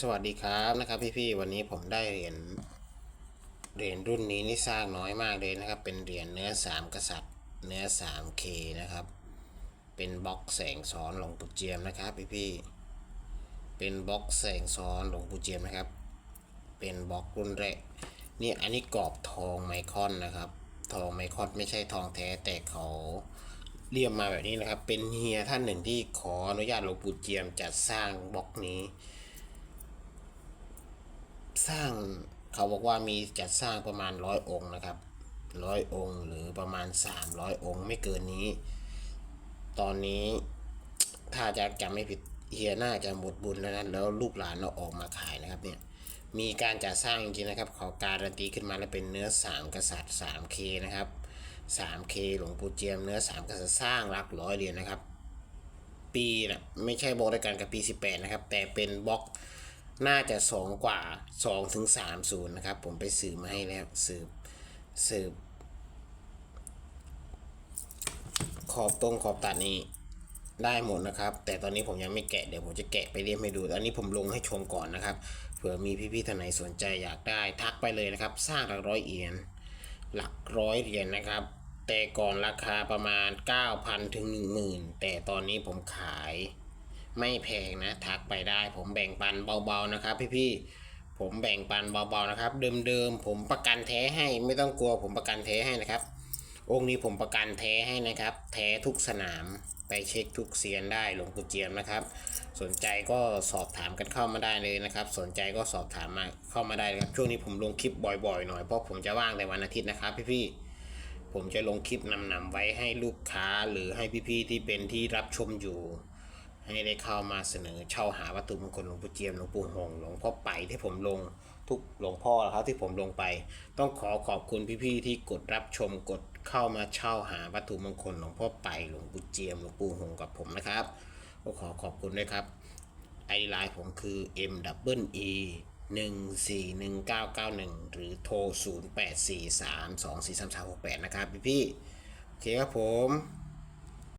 สวัสดีครับนะครับพี่ๆวันนี้ผมได้เหรียญเหรียญรุ่นนี้นี่สร้างน้อยมากเลยนะครับ เป็นเหรียญเนื้อสามกษัตริย์เนื้อ 3K นะครับ เป็นบล็อกแสงซ้อนหลวงปู่เจียมนะครับพี่ๆเป็นบล็อกแสงซ้อนหลวงปู่เจียมนะครับ เป็นบล็อกรุ่นแรกนี่อันนี้กรอบทองไมคอนนะครับ ทองไมคอนไม่ใช่ทองแท้แต่เขาเรียมมาแบบนี้นะครับ เป็นเฮียท่านหนึ่งที่ขออนุญาตหลวงปู่เจียมจัดสร้างบล็อกนี้ สร้างเขาบอกว่ามีจัดสร้างประมาณร้อยองค์นะครับร้อยองค์หรือประมาณ 300 องค์ไม่เกินนี้ ตอนนี้ถ้าจะจำไม่ผิดเฮียน่าจะหมดบุญแล้วนะแล้วลูกหลานเราออกมาขายนะครับเนี่ยมีการจัดสร้างจริงๆนะครับเขาการันตีขึ้นมาแล้วเป็นเนื้อ 3 กษัตริย์ 3K นะครับ 3K หลวงปู่เจียมเนื้อ 3 กษัตริย์สร้างหลักร้อยเหรียญนะครับ ปีนะไม่ใช่บล็อกเดียวกันกับปี 18 นะครับ แต่เป็นบล็อก น่าจะ 2 กว่า 2 ถึง3ศูนย์นะครับ ผมไปสืบมาให้แล้ว สืบสืบ ขอบตรงขอบตัดนี้ได้หมดนะครับ แต่ตอนนี้ผมยังไม่แกะเดี๋ยวผมจะแกะไปเรียมให้ดู อันนี้ผมลงให้ชมก่อนนะครับ เผื่อมีพี่ๆท่านไหนสนใจอยากได้ทักไปเลยนะครับ สร้างหลักร้อยเหรียญหลักร้อยเหรียญนะครับ แต่ก่อนราคาประมาณ 9,000 ถึง 10,000 แต่ตอนนี้ผมขาย ไม่แพงนะทักไปได้ผมแบ่งปันเบาๆนะครับ พี่ๆผมแบ่งปันเบาๆนะครับ เดิมๆผมประกันแท้ให้ไม่ต้องกลัวผมประกันแท้ให้นะครับ องค์นี้ผมประกันแท้ให้นะครับ แท้ทุกสนามไปเช็คทุกเซียนได้หลวงปู่เจียมนะครับ สนใจก็สอบถามกันเข้ามาได้เลยนะครับ สนใจก็สอบถามมาเข้ามาได้ครับช่วงนี้ผมลงคลิปบ่อยๆหน่อยเพราะผมจะว่างแต่วันอาทิตย์นะครับ พี่ๆผมจะลงคลิปนำๆไว้ให้ลูกค้าหรือให้พี่ๆที่เป็นที่รับชมอยู่ ให้ได้เข้ามาเสนอเช่าหาวัตถุมงคลหลวงปู่เจียมหลวงปู่หงหลวงพ่อไปที่ผมลงทุกหลวงพ่อครับที่ผมลงไป ต้องขอขอบคุณพี่ๆที่กดรับชมกดเข้ามาเช่าหาวัตถุมงคลหลวงพ่อไปหลวงปู่เจียมหลวงปู่หงกับผมนะครับก็ขอขอบคุณด้วยครับไอไลน์ผมคือ M W E 1 4 1 9 9 1 หรือโทร 0 8 4 3 2 4 3 3 6 8 นะครับพี่ๆโอเคครับผม